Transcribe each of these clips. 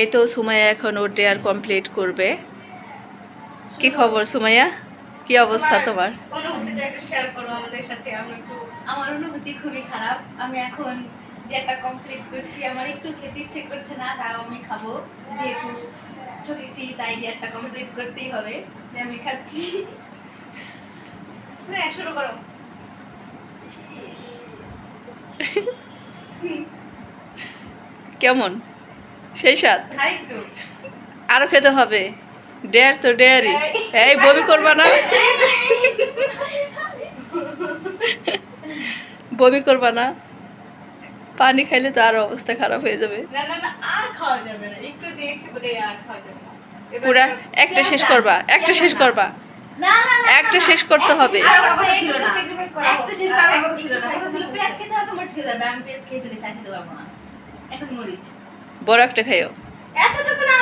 এই তো সুমাইয়া এখন ওর ডেয়ার কমপ্লিট করবে। কি খবর সুমাইয়া? কি অবস্থা তোমার? অনুভূতিটা একটু শেয়ার করো আমাদের সাথে। আমরা একটু আমার অনুভূতি খুবই খারাপ। আমি এখন যেটা কমপ্লিট করছি। আমার একটু খেতে ইচ্ছে করছে না তাও আমি খাব। যেহেতু ঠকেছি তাই ডিয়ারটা কমপ্লিট করতেই হবে। আমি খাচ্ছি। শুরু করো। কেমন? সেই সাথ খাই আরও খেতে হবে। ডেয়ার তো ডেয়ারই এই বমি করবা না? বমি করবা না? পানি খাইলে তো আরও অবস্থা খারাপ হয়ে যাবে। না না না আর খাওয়া যাবে না। একটু দিয়েছি বলে আর খাওয়া যাবে না। এবার পুরা একটা শেষ করবা একটা শেষ করবা। না না না একটা শেষ করতে হবে। এখন মরিচ। বড় একটা খাইও। এতটুকু না।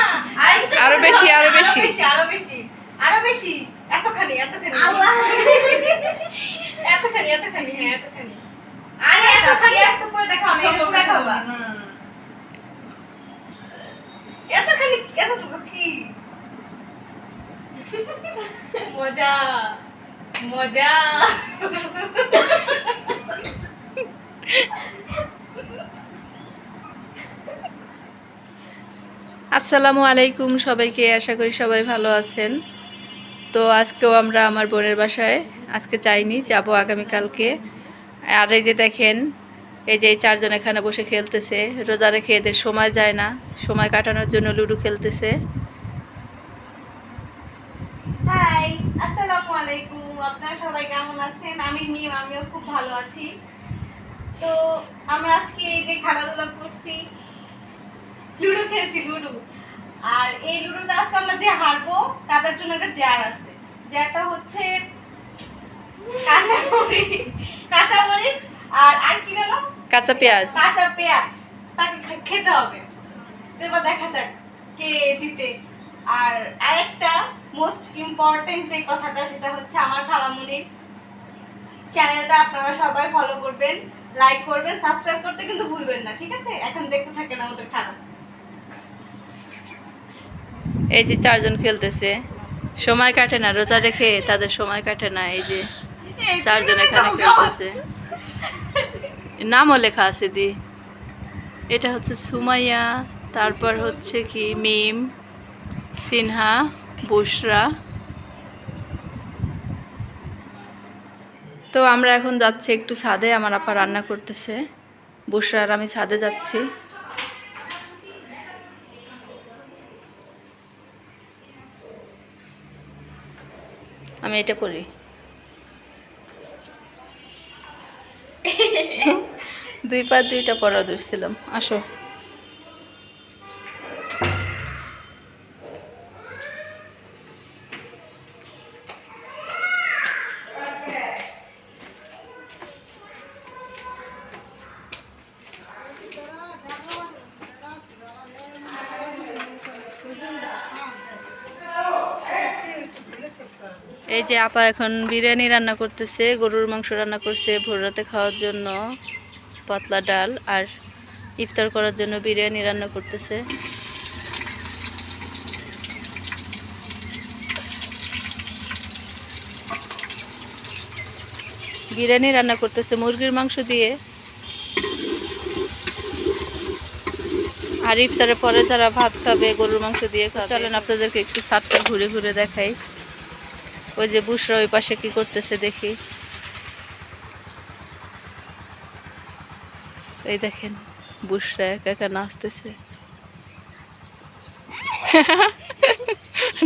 আরও বেশি, আরও বেশি। আরও বেশি আরও বেশি। এতখানি এতখানি। আল্লাহ। এতখানি এতখানি হ্যাঁ এতখানি। আরে এতখানি। পেঁয়াজ তো পরে দেখাও আমি না। এতখানি এতটুকু কি? মজা মজা। আসসালামু আলাইকুম সবাইকে, আশা করি সবাই ভালো আছেন। তো আজকেও আমরা আমার বোনের বাসায়, আজকে চাইনি যাব আগামীকালকে। আর এই যে দেখেন, এই যে চারজন এখানে বসে খেলতেছে, রোজা রেখে এদের সময় যায় না, সময় কাটানোর জন্য লুডো খেলতেছে। আমি খুব ভালো আছি। তো আমরা আজকে এই যে খেলাধুলা করছি লুডো খেলছি লুডো। আর এই লুডোতে আজকে আমরা যে হারবো তাদের জন্য একটা ডেয়ার আছে। ডেয়ারটা হচ্ছে কাঁচা মরিচ আর আর কি জানো কাঁচা পেঁয়াজ। কাঁচা পেঁয়াজ। তাকে খেতে হবে। এবার দেখা যাক কে জিতে। আর আরেকটা মোস্ট ইম্পর্টেন্ট যে কথাটা সেটা হচ্ছে আমার খালামুনির চ্যানেলটা আপনারা সবাই ফলো করবেন লাইক করবেন সাবস্ক্রাইব করতে কিন্তু ভুলবেন না ঠিক আছে? এখন দেখতে থাকেন আমাদের খেলা এই যে চারজন খেলতেছে। সময় কাটে না, রোজা রেখে তাদের সময় কাটে না, এই যে চারজন এখানে খেলতেছে। নামও লেখা আছে দি। এটা হচ্ছে সুমাইয়া, তারপর হচ্ছে কি মিম, সিনহা বুসরা তো আমরা এখন যাচ্ছি একটু ছাদে, আমার আপা রান্না করতেছে। বুশরা আর আমি ছাদে যাচ্ছি। আমি এটা করি। দুই পা দুইটা পড়া ধরছিলাম। আসো। এই যে আপা এখন বিরিয়ানি রান্না করতেছে, গরুর মাংস রান্না করছে ভোর রাতে খাওয়ার জন্য, পাতলা ডাল আর ইফতার করার জন্য বিরিয়ানি রান্না করতেছে। বিরিয়ানি রান্না করতেছে মুরগির মাংস দিয়ে। আর ইফতারের পরে যারা ভাত খাবে, গরুর মাংস দিয়ে খাবে। চলেন আপনাদেরকে একটু ছাদটা ঘুরে ঘুরে দেখাই। ওই যে বুসরা ওই পাশে কি করতেছে দেখি। এই দেখেন বুসরা একা একা নাচতেছে।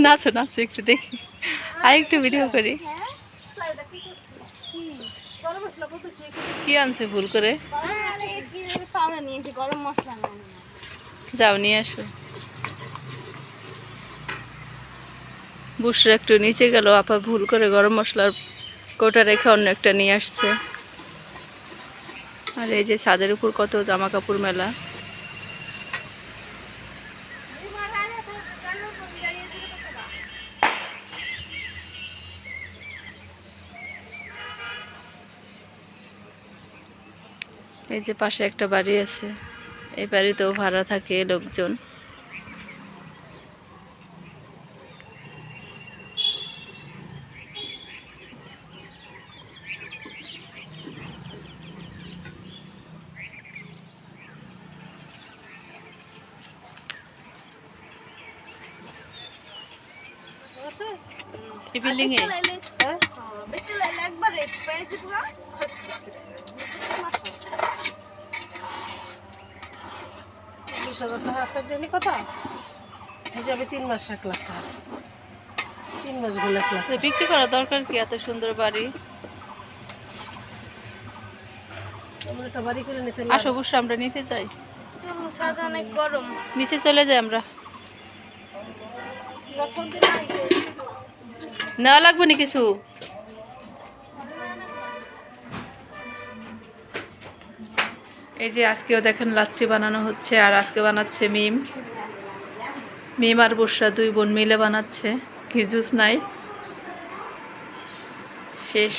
নাচো নাচো একটু দেখি। আর একটু ভিডিও করি। কি আনছে ভুল করে? যাও নিয়ে আসো। বুসরা একটু নিচে গেল, আপা ভুল করে গরম মশলার কোটা রেখে অন্য একটা নিয়ে আসছে। আর এই যে ছাদের উপর কত জামা কাপড় মেলা। এই যে পাশে একটা বাড়ি আছে। এই বাড়িতেও ভাড়া থাকে লোকজন এই বিল্ডিং এ হ্যাঁ বেশি লাইলে একবারে পেয়েছি পুরো বিশ হাজার টাকা আছে ডেলি কথা হিসাবে তিন মাস এক লাখ টাকা। তিন মাসগুলো এক লাখ। বিক্রি করা দরকার কি এত সুন্দর বাড়ি? আসো অবশ্য আমরা নিচে যাই। অনেক গরম। নিচে চলে যাই আমরা। নেওয়া লাগবে না কিছু? এই যে আজকেও দেখেন লাচ্ছি বানানো হচ্ছে আর আজকে বানাচ্ছে মিম। মিম আর বর্ষা দুই বোন মিলে বানাচ্ছে, কি জুস নাই। শেষ।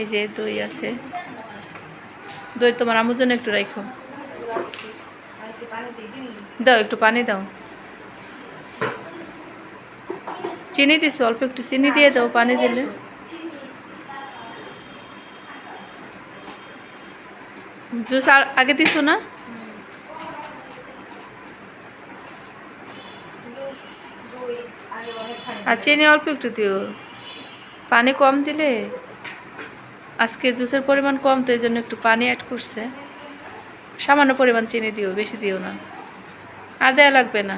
এই যে দই আছে। দই তোমার আমুর জন্য একটু রাখো দাও, একটু পানি দাও। চিনি দিছো, অল্প একটু চিনি দিয়ে দাও, পানি দিলে। জুস আর আগে দিছো না? আর চিনি অল্প একটু দিও। পানি কম দিলে, আজকে জুসের পরিমাণ কম, তো এই জন্য একটু পানি অ্যাড করছে। সামান্য পরিমাণ চিনি দিও, বেশি দিও না। আর দেওয়া লাগবে না।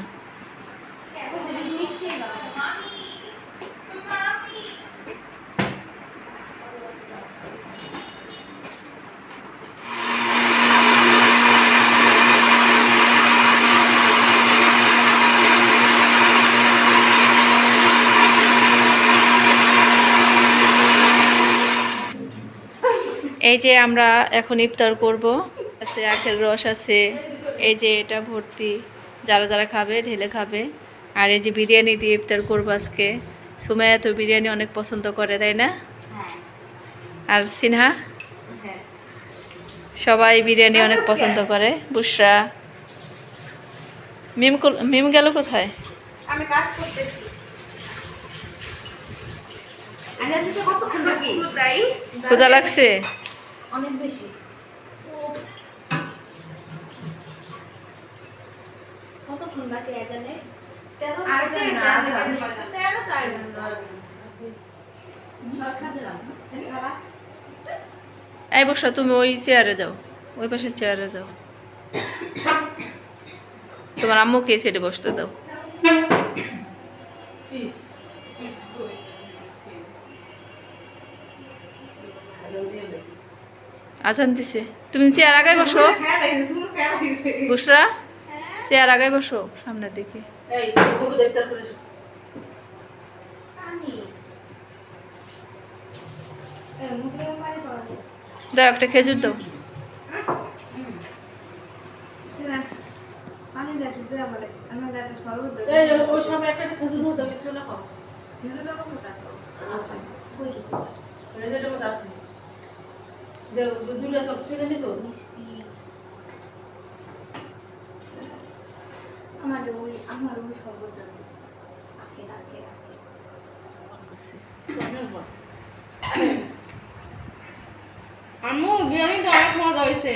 এই যে আমরা এখন ইফতার করব। আছে আখের রস আছে। এই যে এটা ভর্তি। যারা যারা খাবে ঢেলে খাবে। আর এই যে বিরিয়ানি দিয়ে ইফতার করব আজকে। সুমাইয়া তো বিরিয়ানি অনেক পছন্দ করে তাই না? আর সিনহা? সবাই বিরিয়ানি অনেক পছন্দ করে। বুসরা? মিম মিম গেল কোথায়? আমি কাজ করতেছি। ক্ষুদা লাগছে? অনেক বেশি। কতক্ষণ বাকি এখানে? চার এই বসা তুমি ওই চেয়ারে যাও। ওই পাশের চেয়ারে যাও। তোমার আম্মুকে সাইডে বসতে দাও। আজান দিছে। তুমি চেয়ার আগায় বসো। বুসরা চেয়ার আগায় বসো সামনের দিকে। এই বুকু দেখতে দাও একটা খেজুর দাও। এই ওই সময় একটা খেজুর মতো বিসমিল্লাহ খাও আছে এই যে এটা মতো আছে দেও দুধুলা সব ছেড়ে নিছো আমার ওই আমার ওই সর্বত আখে রাখে রাখে আম্মু বিরিয়ানিটা অনেক মজা হয়েছে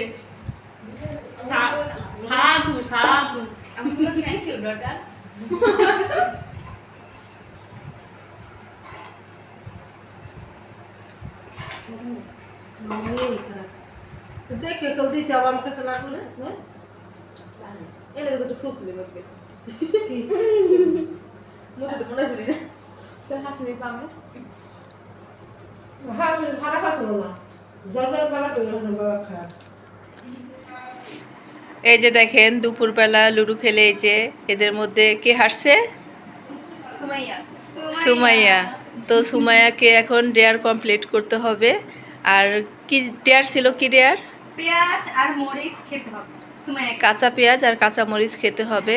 সাধু সাধু আম্মু থ্যাংক ইউ ডটার তো দেখে দিছে আবার করলে হ্যাঁ এই লাগে তো খুশি দেবে আজকে মুখে তো মনে হচ্ছে না তো পাবে না বাবা খারাপ এই যে দেখেন দুপুরবেলা লুডো খেলে এই যে এদের মধ্যে কে হাসছে সুমাইয়া। সুমাইয়া। তো সুমাইয়াকে এখন ডেয়ার কমপ্লিট করতে হবে। আর কি ডেয়ার ছিল কি ডেয়ার? পেঁয়াজ আর মরিচ খেতে হবে। কাঁচা পেঁয়াজ আর কাঁচা মরিচ খেতে হবে।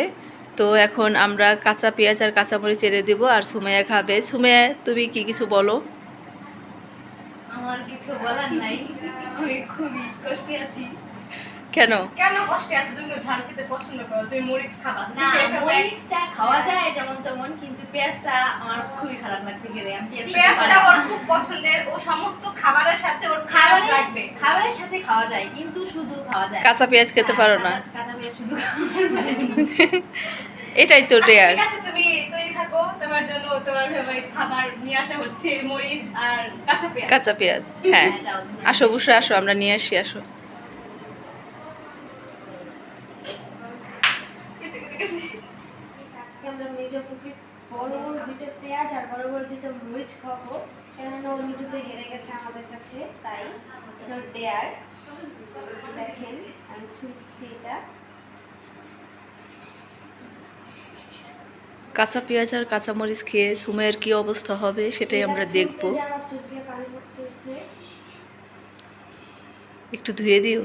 তো এখন আমরা কাঁচা পেঁয়াজ আর কাঁচা মরিচ এড়ে দিব আর সুমাইয়া খাবে। সুমাইয়া তুমি কি কিছু বলো? আমার কিছু বলার নাই। আমি খুবই কষ্টে আছি। কেন? কেন কষ্টে আছো? তুমি তো ঝাল খেতে পছন্দ করো তুমি মরিচ খাবা। না মরিচটা খাওয়া যায় যেমন তেমন কিন্তু পেঁয়াজটা আমার খুবই খারাপ লাগছে খেতে। আমি পেঁয়াজটা ওর খুব পছন্দের ও সমস্ত খাবারের সাথে ওর খাবারের লাগবে। খাবারের সাথে খাওয়া যায় কিন্তু শুধু খাওয়া যায়। কাঁচা পেঁয়াজ খেতে পারো না। কাঁচা- পেঁয়াজ শুধু এটাই তো আচ্ছা, ডেয়ার ঠিক আছে তুমি তৈরি থাকো। তোমার জন্য তোমার ফেভারিট খাবার নিয়ে আসা হচ্ছে মরিচ আর কাঁচা পেঁয়াজ। কাঁচা পেঁয়াজ হ্যাঁ। আসো বসে আসো আমরা নিয়ে আসি আসো গেছে, গেছে, গেছে। আজকে আমরা মেজপুকে বড় বড় দুটো পেঁয়াজ আর বড় মরিচ খাব। কেননা ও লুডোতে হেরে গেছে আমাদের কাছে তাই এটা ডেয়ার দেখেন আমি ছুটছি এটা কাঁচা পেঁয়াজ আর কাঁচা মরিচ খেয়ে সুমের কি অবস্থা হবে সেটাই আমরা দেখব। একটু ধুয়ে দিও।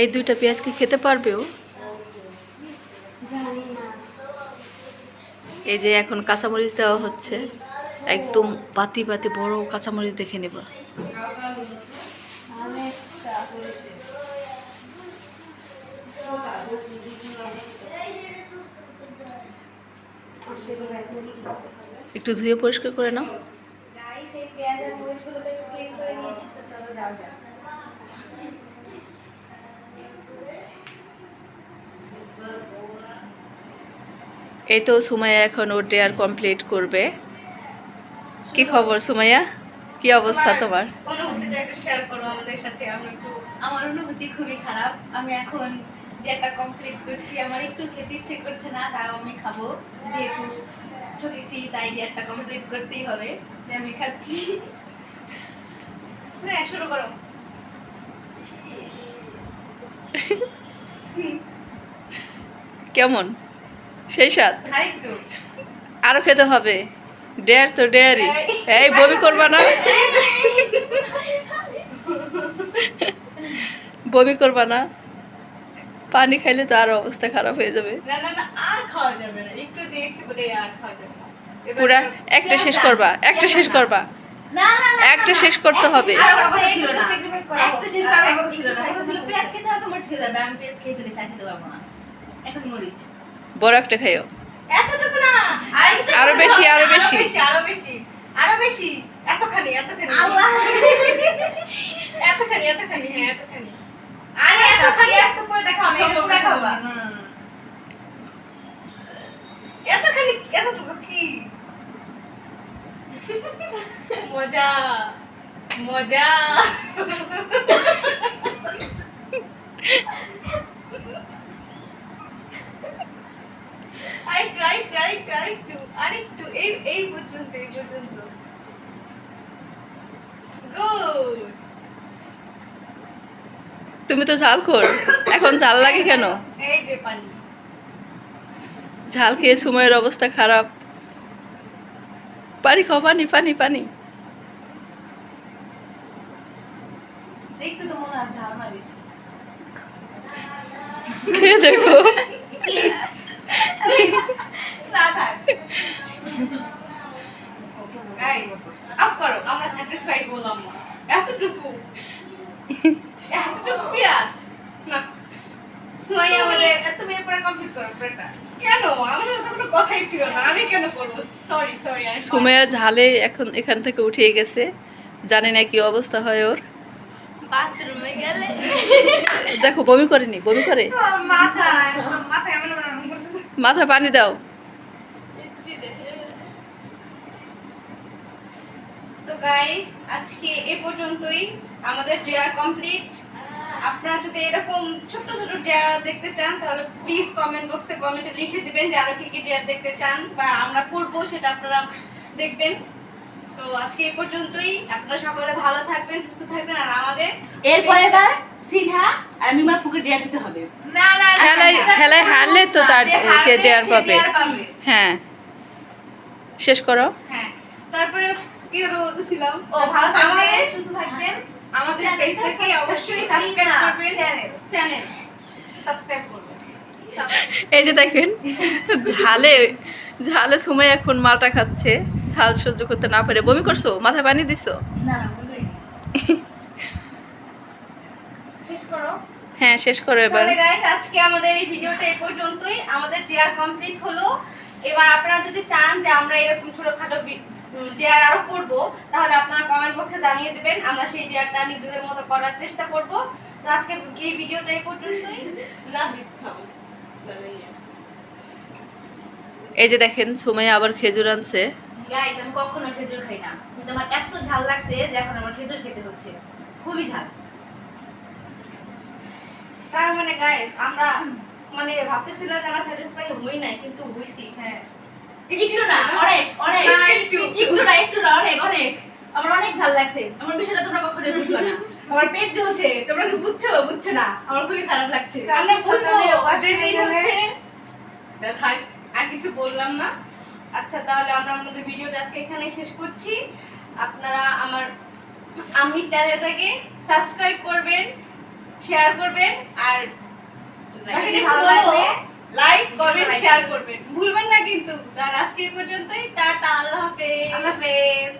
এই দুইটা পেঁয়াজ কি খেতে পারবে ও এই যে এখন কাঁচামরিচ দেওয়া হচ্ছে। একদম পাতি পাতি বড় কাঁচামরিচ দেখে নেবা। একটু ধুয়ে পরিষ্কার করে নাও। এই তো সুমাইয়া এখন ওর ডেয়ার কমপ্লিট করবে। কি খবর সুমাইয়া? কি অবস্থা তোমার? অনুভূতিটা একটু শেয়ার করো আমাদের সাথে। আমরা একটু আমার অনুভূতি খুবই খারাপ। আমি এখন কমপ্লিট করছি। আমার একটু খেতে ইচ্ছে করছে না তাও আমি খাব। যেহেতু ঠকেছি তাই ডিয়ারটা কমপ্লিট করতেই হবে। তাই আমি খাচ্ছি। শুরু করো। কেমন? সেই সাথ আর আরও খেতে হবে। ডেয়ার তো ডেয়ারি এই বমি করবা না? বমি করবা না? পানি খাইলে তো আরও অবস্থা খারাপ হয়ে যাবে। না না না আর খাওয়া যাবে না। একটু দিয়েছি বলে আর খাওয়া যাবে না। এবার পুরা একটা শেষ করবা একটা শেষ করবা। না না না একটা শেষ করতে হবে। এখন মরিচ। বড় একটা খাইও। এতটুকু না। আর একটু আরও বেশি, আরও বেশি। আরও বেশি আরও বেশি। এতখানি এতখানি। আল্লাহ। এতখানি এতখানি হ্যাঁ এতখানি। আরে এতখানি। পেঁয়াজ তো পুরোটা খাব সব পুরো খাবা। না না না। এতখানি এতটুকু কি? মজা মজা। আরেকটু আরেকটু আরেকটু আরেকটু আরেকটু এই এই পর্যন্ত এই পর্যন্ত। গুড তুমি তো ঝাল খোর এখন ঝাল লাগে কেন? এই যে পানি। ঝাল খেয়ে সময়ের অবস্থা খারাপ। পানি খাও পানি পানি পানি। দেখতে তো মনে হয় ঝাল না বেশি। দেখো। প্লিজ না থাক গাইস আপ করো আমরা স্যাটিসফাইড হলাম না। এতটুকু। এতটুকু পেঁয়াজ। না। সুমাই আমাদের তুমি এরপরে কমপ্লিট করো পুরোটা কেন? আমার সাথে কোনো কথাই ছিল না। আমি কেন করব? সরি সরি আমি ঝালে এখন এখান থেকে উঠে গেছে। জানি না কি অবস্থা হয় ওর। বাথরুমে গেলে। দেখো বমি করেনি বমি করে। মাথা মাথা এমন মাথা পানি দাও। তো গাইস আজকে এ পর্যন্তই। আমাদের ড্রেয়ার কমপ্লিট আপনারা যদি এরকম ছোট ছোট ড্রেয়ার দেখতে চান, তাহলে প্লিজ কমেন্ট বক্সে কমেন্টে লিখে দিবেন যে আরও কি কি ড্রেয়ার দেখতে চান বা আমরা করব সেটা আপনারা দেখবেন। তো আজকে এই পর্যন্তই। আপনারা সকলে ভালো থাকবেন সুস্থ থাকবেন আর আমাদের এরপরে বার সিনহা আর মিমা পুকে ডিয়ার দিতে হবে। না না খেলায় খেলায় হারলে তো তার সে সে পাবে। হ্যাঁ। শেষ করো। হ্যাঁ। তারপরে কি বলতেছিলাম? ও ভালো থাকবেন। সুস্থ থাকবেন। আমাদের পেজটাকে অবশ্যই সাবস্ক্রাইব করবেন। চ্যানেল সাবস্ক্রাইব করবেন। এই যে দেখেন ঝালে ঝালে সময় এখন মালটা খাচ্ছে। ঝাল সহ্য করতে না পারে। বমি করছ? মাথায় পানি দিছো? না না বন্ধু শেষ করো। হ্যাঁ শেষ করো এবার। আজকে আমাদের এই ভিডিওটা এই পর্যন্তই। আমাদের ডিয়ার কমপ্লিট হলো। এবার আপনারা যদি চান যে আমরা এরকম ছোটখাটো ডেয়ার আরও করব তাহলে আপনারা কমেন্ট বক্সে জানিয়ে দিবেন। আমরা সেই ডেয়ারটা নিজেদের মতো করার চেষ্টা করব। তো আজকে এই ভিডিওটা এই পর্যন্তই। না ডিসকাউন্ট এই যে দেখেন সময় আবার খেজুর আনছে। গাইস আমি কখনো খেজুর খাই না। কিন্তু আমার এত ঝাল লাগছে যে এখন আমার খেজুর খেতে হচ্ছে। খুবই ঝাল। তার মানে গাইস আমরা মানে ভাবতেছিলাম যে আমরা স্যাটিসফাই হই নাই কিন্তু হইছি। হ্যাঁ। একটু না অনেক অনেক। একটু। একটু। না একটু না অনেক অনেক। আমার অনেক ঝাল লাগছে। আমার বিষয়টা তোমরা কখনোই বুঝবে না। আমার পেট জ্বলছে। তোমরা কি বুঝছ? বুঝছ না। আমার খুবই খারাপ লাগছে। আমরা বুঝব হয়ে। গেলে- হচ্ছে থাক, আর কিছু বললাম না। আচ্ছা তাহলে আমরা আমাদের ভিডিওটা আজকে এখানে শেষ করছি। আপনারা আমার আমি চ্যানেলটাকে সাবস্ক্রাইব করবেন শেয়ার করবেন আর লাইক কমেন্ট শেয়ার করবেন। ভুলবেন না কিন্তু। আর আজকে পর্যন্তই। টাটা আল্লাহ হাফেজ। আল্লাহ হাফেজ।